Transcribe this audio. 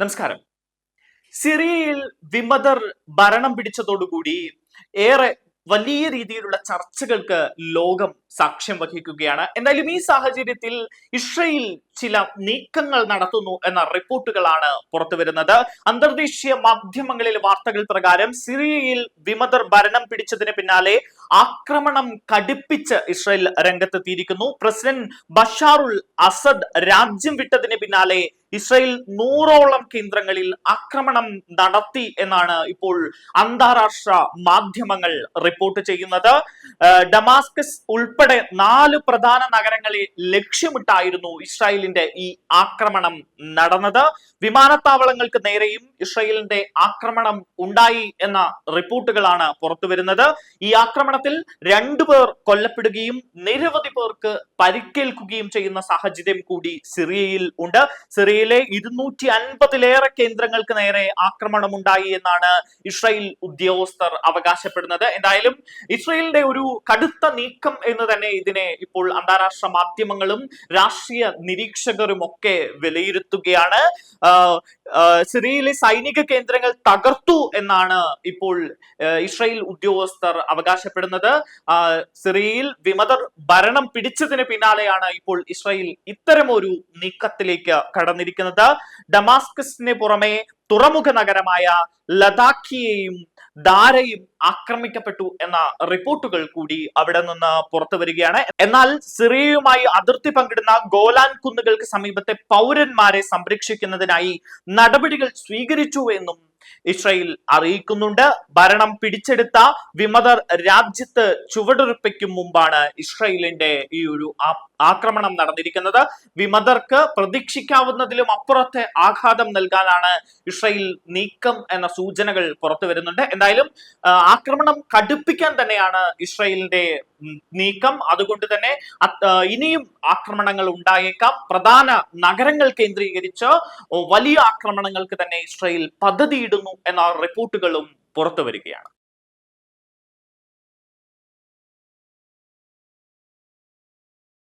നമസ്കാരം. സിറിയയിൽ വിമതർ ഭരണം പിടിച്ചതോടുകൂടി ഏറെ വലിയ രീതിയിലുള്ള ചർച്ചകൾക്ക് ലോകം സാക്ഷ്യം വഹിക്കുകയാണ്. എന്തായാലും ഈ സാഹചര്യത്തിൽ ഇസ്രയേൽ ചില നീക്കങ്ങൾ നടത്തുന്നു എന്ന റിപ്പോർട്ടുകളാണ് പുറത്തു വരുന്നത്. അന്തർദേശീയ മാധ്യമങ്ങളിലെ വാർത്തകൾ പ്രകാരം സിറിയയിൽ വിമതർ ഭരണം പിടിച്ചതിന് പിന്നാലെ ആക്രമണം കടുപ്പിച്ച് ഇസ്രയേൽ രംഗത്തെത്തിയിരിക്കുന്നു. പ്രസിഡന്റ് ബഷാറുൽ അസദ് രാജ്യം വിട്ടതിന് പിന്നാലെ ഇസ്രയേൽ നൂറോളം കേന്ദ്രങ്ങളിൽ ആക്രമണം നടത്തി എന്നാണ് ഇപ്പോൾ അന്താരാഷ്ട്ര മാധ്യമങ്ങൾ റിപ്പോർട്ട് ചെയ്യുന്നത്. ഡമാസ്കസ് ഉൾപ്പെടെ നാല് പ്രധാന നഗരങ്ങളെ ലക്ഷ്യമിട്ടായിരുന്നു ഇസ്രായേലിന്റെ ഈ ആക്രമണം നടന്നത്. വിമാനത്താവളങ്ങൾക്ക് നേരെയും ഇസ്രായേലിന്റെ ആക്രമണം ഉണ്ടായി എന്ന റിപ്പോർട്ടുകളാണ് പുറത്തു വരുന്നത് ഈ ആക്രമണത്തിൽ രണ്ടു പേർ കൊല്ലപ്പെടുകയും നിരവധി പേർക്ക് പരിക്കേൽക്കുകയും ചെയ്യുന്ന സാഹചര്യം കൂടി സിറിയയിൽ ഉണ്ട്. സിറിയയിലെ ഇരുന്നൂറ്റി അൻപതിലേറെ കേന്ദ്രങ്ങൾക്ക് നേരെ ആക്രമണമുണ്ടായി എന്നാണ് ഇസ്രായേൽ ഉദ്യോഗസ്ഥർ അവകാശപ്പെടുന്നത്. എന്തായാലും ഇസ്രായേലിന്റെ ഒരു കടുത്ത നീക്കം എന്ന് തന്നെ ഇതിനെ ഇപ്പോൾ അന്താരാഷ്ട്ര മാധ്യമങ്ങളും രാഷ്ട്രീയ നിരീക്ഷകരും ഒക്കെ വിലയിരുത്തുകയാണ്. സിറിയയിലെ സൈനിക കേന്ദ്രങ്ങൾ തകർത്തു എന്നാണ് ഇപ്പോൾ ഇസ്രയേൽ ഉദ്യോഗസ്ഥർ അവകാശപ്പെടുന്നത്. സിറിയയിൽ വിമതർ ഭരണം പിടിച്ചതിന് പിന്നാലെയാണ് ഇപ്പോൾ ഇസ്രായേൽ ഇത്തരമൊരു നീക്കത്തിലേക്ക് കടന്നിരിക്കുന്നത്. ഡമാസ്കസിന് പുറമെ തുറമുഖ നഗരമായ ലതാക്കിയെയും ധാരയും ആക്രമിക്കപ്പെട്ടു എന്ന റിപ്പോർട്ടുകൾ കൂടി അവിടെ നിന്ന് പുറത്തു വരികയാണ്. എന്നാൽ സിറിയയുമായി അതിർത്തി പങ്കിടുന്ന ഗോലാൻ കുന്നുകൾക്ക് സമീപത്തെ പൗരന്മാരെ സംരക്ഷിക്കുന്നതിനായി നടപടികൾ സ്വീകരിച്ചു എന്നും ഇസ്രായേൽ അറിയിക്കുന്നുണ്ട്. ഭരണം പിടിച്ചെടുത്ത വിമതർ രാജ്യത്ത് ചുവടുറപ്പിക്കും മുമ്പാണ് ഇസ്രയേലിന്റെ ഈ ഒരു ആക്രമണം നടന്നിരിക്കുന്നത്. വിമതർക്ക് പ്രതീക്ഷിക്കാവുന്നതിലും അപ്പുറത്തെ ആഘാതം നൽകാനാണ് ഇസ്രയേൽ നീക്കം എന്ന സൂചനകൾ പുറത്തു വരുന്നുണ്ട്. എന്തായാലും ആക്രമണം കടുപ്പിക്കാൻ തന്നെയാണ് ഇസ്രയേലിന്റെ നീക്കം. അതുകൊണ്ട് തന്നെ ഇനിയും ആക്രമണങ്ങൾ ഉണ്ടായേക്കാം. പ്രധാന നഗരങ്ങൾ കേന്ദ്രീകരിച്ച് വലിയ ആക്രമണങ്ങൾക്ക് തന്നെ ഇസ്രയേൽ പദ്ധതിയിടുന്നു എന്ന റിപ്പോർട്ടുകളും പുറത്തു വരികയാണ്.